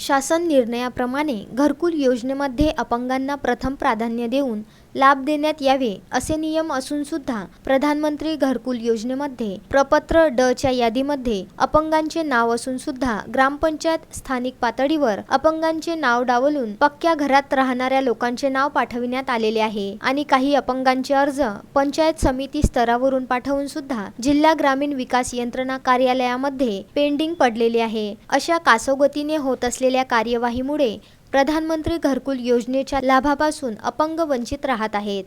शासन निर्णयाप्रमाणे घरकुल योजनेमध्ये अपंगांना प्रथम प्राधान्य देऊन लाभ देण्यात यावे असे नियम असून सुद्धा प्रधानमंत्री घरकुल योजनेमध्ये प्रपत्र ड च्या यादीमध्ये अपंगांचे नाव असून सुद्धा ग्रामपंचायत स्थानिक पातळीवर अपंगांचे नाव डावलून पक्क्या घरात राहणाऱ्या लोकांचे नाव पाठविण्यात आलेले आहे आणि काही अपंगांचे अर्ज पंचायत समिती स्तरावरून पाठवून सुद्धा जिल्हा ग्रामीण विकास यंत्रणा कार्यालयामध्ये पेंडिंग पडलेले आहे. अशा कासोगतीने होत असलेल्या कार्यवाहीमुळे प्रधानमंत्री घरकुल योजनेच्या लाभापासून अपंग वंचित राहत आहेत.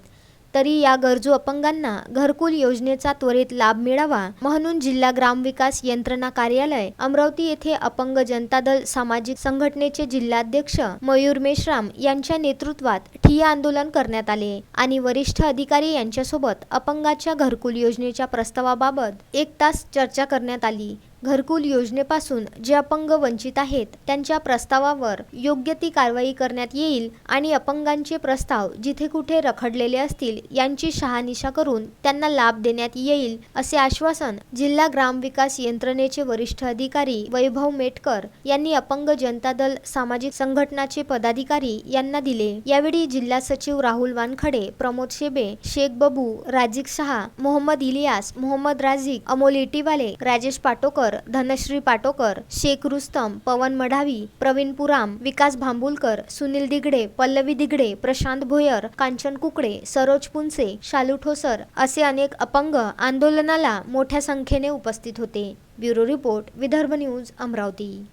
तरी या गरजू अपंगांना घरकुल योजनेचा त्वरित लाभ मिळावा म्हणून जिल्हा ग्रामविकास यंत्रणा कार्यालय अमरावती येथे अपंग जनता दल सामाजिक संघटनेचे जिल्हाध्यक्ष मयूर मेश्राम यांच्या नेतृत्वात ठिय्या आंदोलन करण्यात आले आणि वरिष्ठ अधिकारी यांच्यासोबत अपंगाच्या घरकुल योजनेच्या प्रस्तावाबाबत एक तास चर्चा करण्यात आली. घरकुल योजनेपासून जे अपंग वंचित आहेत त्यांच्या प्रस्तावावर योग्य ती कारवाई करण्यात येईल आणि अपंगांचे प्रस्ताव जिथे कुठे रखडलेले असतील यांची शहानिशा करून त्यांना लाभ देण्यात येईल असे आश्वासन जिल्हा ग्रामविकास यंत्रणेचे वरिष्ठ अधिकारी वैभव मेटकर यांनी अपंग जनता दल सामाजिक संघटनाचे पदाधिकारी यांना दिले. यावेळी जिल्हा सचिव राहुल वानखडे प्रमोद शेबे शेख बबू राजिक शहा मोहम्मद इलियास मोहम्मद राजिक अमोल इटीवाले राजेश पाटोकर धनश्री पाटोकर शेख रुस्तम पवन मढावी प्रवीण पुराम विकास भांबुलकर सुनील दिगडे पल्लवी दिगडे प्रशांत भोयर कांचन कुकडे सरोज पुंसे शालू ठोसर असे अनेक अपंग आंदोलनाला मोठ्या संख्येने उपस्थित होते. Bureau report Vidarbha news Amravati.